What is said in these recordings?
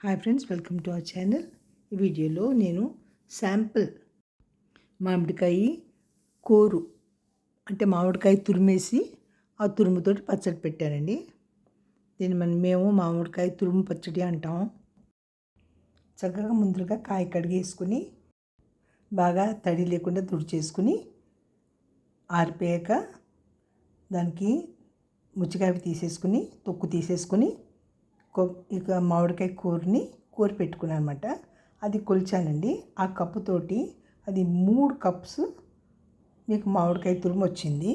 Hi friends welcome to our channel ఈ వీడియోలో నేను శాంపుల్ మామిడికాయ కోరు అంటే మామిడికాయ తురిమేసి ఆ తురుముతోటి పచ్చడి పెట్టానండి. దీన్ని మనం మేము మామిడికాయ తురుము పచ్చడి అంటాం. చక్కగా ముందుగా కాయ కడిగేసుకుని బాగా తడి లేకుండా తుడి చేసుకుని ఆరిపోయాక దానికి ముచ్చికాయ తీసేసుకుని తొక్కు తీసేసుకుని ఇక మామిడికాయ కూరని కూర పెట్టుకున్నాను అనమాట అది కొలిచానండి. ఆ కప్పుతోటి అది మూడు కప్స్ మీకు మామిడికాయ తురుము వచ్చింది.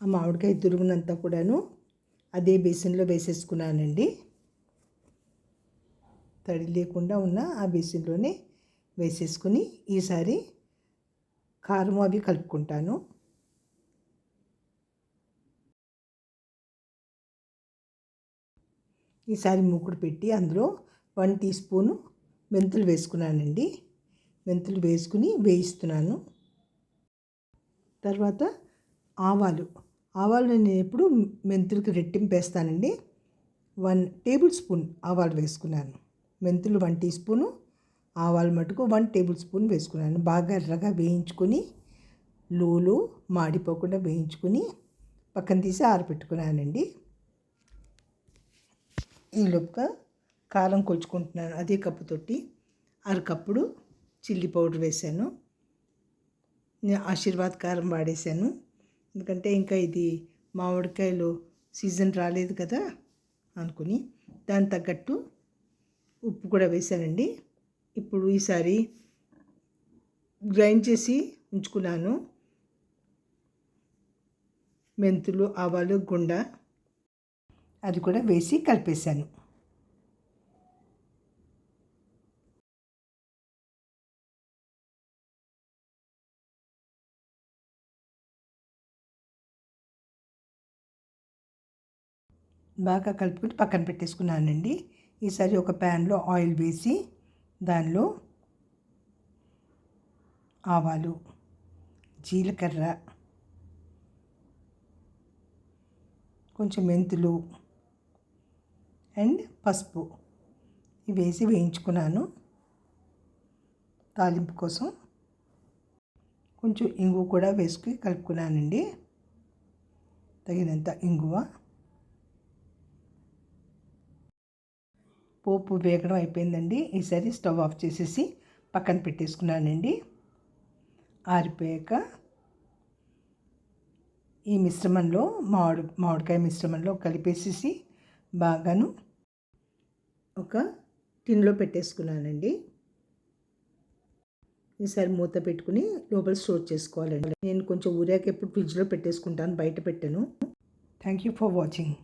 ఆ మామిడికాయ తురుగునంతా కూడాను అదే బేసిన్లో వేసేసుకున్నానండి. తడి లేకుండా ఉన్న ఆ బేసిన్లోనే వేసేసుకుని ఈసారి కారం అవి కలుపుకుంటాను. ఈసారి మూకుడు పెట్టి అందులో వన్ టీ స్పూను మెంతులు వేసుకున్నానండి. మెంతులు వేసుకుని వేయిస్తున్నాను. తర్వాత ఆవాలు. ఆవాలు నేను ఎప్పుడు మెంతులకు రెట్టింపేస్తానండి. వన్ టేబుల్ స్పూన్ ఆవాలు వేసుకున్నాను. మెంతులు వన్ టీ స్పూను ఆవాలు మటుకు వన్ టేబుల్ స్పూన్ వేసుకున్నాను. బాగా ఎర్రగా వేయించుకొని లోలో మాడిపోకుండా వేయించుకొని పక్కన తీసి ఆరబెట్టుకున్నానండి ఈలోపుగా కారం కొలుచుకుంటున్నాను. అదే కప్పు కప్పుతోటి అరకప్పుడు చిల్లీ పౌడర్ వేసాను. నేను ఆశీర్వాద్ కారం వాడేసాను. ఎందుకంటే ఇంకా ఇది మామిడికాయలు సీజన్ రాలేదు కదా అనుకుని దాని తగ్గట్టు ఉప్పు కూడా వేసానండి. ఇప్పుడు ఈసారి గ్రైండ్ చేసి ఉంచుకున్నాను. మెంతులు ఆవాలు గుండ అది కూడా వేసి కలిపేశాను. బాగా కలుపుకుని పక్కన పెట్టేసుకున్నానండి. ఈసారి ఒక ప్యాన్లో ఆయిల్ వేసి దానిలో ఆవాలు జీలకర్ర కొంచెం మెంతులు అండ్ పసుపు. ఇవి వేసి వేయించుకున్నాను. తాలింపు కోసం. కొంచెం ఇంగువ కూడా వేసుకుని కలుపుకున్నానండి. తగినంత ఇంగువ. పోపు వేగడం అయిపోయిందండి. ఈసారి స్టవ్ ఆఫ్ చేసేసి పక్కన పెట్టేసుకున్నానండి. ఆరిపోయాక ఈ మిశ్రమంలో మామిడి మామిడికాయ మిశ్రమంలో కలిపేసేసి బాగాను. ఒక టిన్లో పెట్టేసుకున్నానండి. ఈసారి మూత పెట్టుకుని లోపల స్టోర్ చేసుకోవాలండి. నేను కొంచెం ఊరాక ఎప్పుడు ఫ్రిడ్జ్లో పెట్టేసుకుంటాను బయట పెట్టాను. Thank you for watching.